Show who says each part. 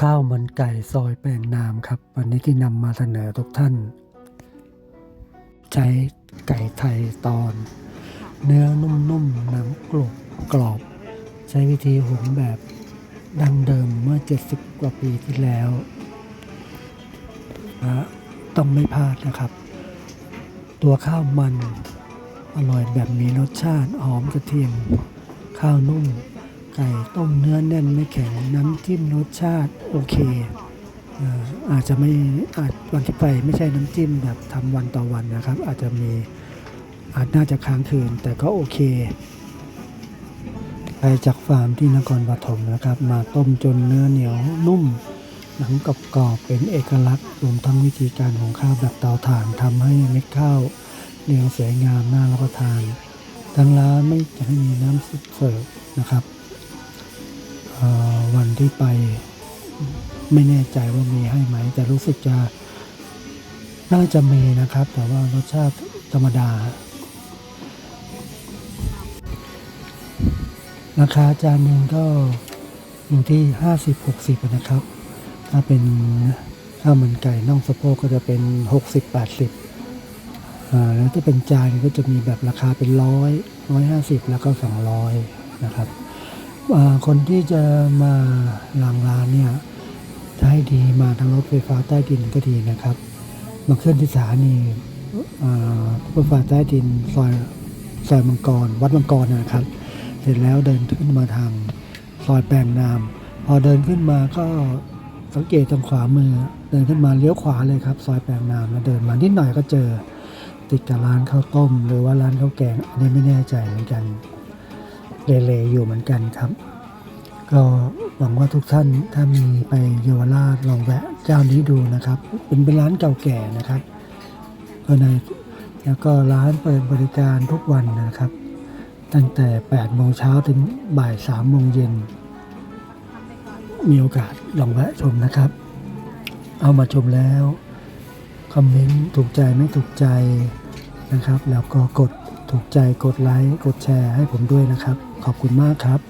Speaker 1: ข้าวมันไก่ซอยแปลงนามครับ วันนี้ที่นำมาเสนอทุกท่าน ใช้ไก่ไทยตอน เนื้อนุ่มๆหนังกรุบกรอบ ใช้วิธีหุงแบบดังเดิมเมื่อ 70 กว่าปีที่แล้วและต้องไม่พลาดนะครับ ตัวข้าวมันอร่อยแบบมีรสชาติหอมกระเทียมข้าวนุ่ม ไก่ต้มเนื้อแน่นไม่แข็งน้ำจิ้มรสชาติโอเคอาจจะไม่อาจวันที่ไปไม่ใช่น้ำจิ้มแบบทำวันต่อวันนะครับ อาจจะมีอาจน่าจะค้างคืน แต่ก็โอเคไปจากฟาร์มที่นครปฐมนะครับ มาต้มจนเนื้อเหนียวนุ่มหนังกรอบเป็นเอกลักษณ์รวมทั้งวิธีการของข้าวแบบเตาถ่านทำให้เม็ดข้าวเรียงสวยงามน่ารับประทานทางร้านไม่จะให้มีน้ำซุปเสิร์ฟนะครับ วันที่ไปไม่แน่ใจว่ามีให้ไหม แต่รู้สึกจะน่าจะมีนะครับ แต่ว่ารสชาติธรรมดา ราคาจานหนึ่งก็อยู่ที่ 50-60 นะครับ ถ้าเป็นข้าวมันไก่น่องสะโพกก็จะเป็น 60-80อ่าแล้วถ้าเป็นจานก็จะมีแบบราคาเป็นร้อยร้อยห้าสิบแล้วก็สองร้อยนะครับ คนที่จะมาหลังร้านเนี่ยถ้าให้ดีมาทางรถไฟฟ้าใต้ดินก็ดีนะครับมาขึ้นที่สถานีรถไฟฟ้าใต้ดินซอยซอยมังกร วัดมังกรนะครับ เสร็จแล้วเดินขึ้นมาทางซอยแปลงนาม พอเดินขึ้นมาก็สังเกตทางขวามือ เดินขึ้นมาเลี้ยวขวาเลยครับ ซอยแปลงนามแล้วเดินมานิดหน่อยก็เจอติดกับร้านข้าวต้ม หรือว่าร้านข้าวแกงอันนี้ไม่แน่ใจเหมือนกัน เลๆอยู่เหมือนกันครับ ก็หวังว่าทุกท่านถ้ามีไปเยาวราชลองแวะเจ้านี้ดูนะครับ เป็นเป็นร้านเก่าแก่นะครับก็ในแล้วก็ร้านเปิดบริการทุกวันนะครับ ตั้งแต่ 8 โมงเช้าถึงบ่าย 3 โมงเย็น มีโอกาสลองแวะชมนะครับ เอามาชมแล้ว คอมเมนต์ถูกใจไม่ถูกใจนะครับ แล้วก็กด ถูกใจกดไลค์กดแชร์ให้ผมด้วยนะครับ ขอบคุณมากครับ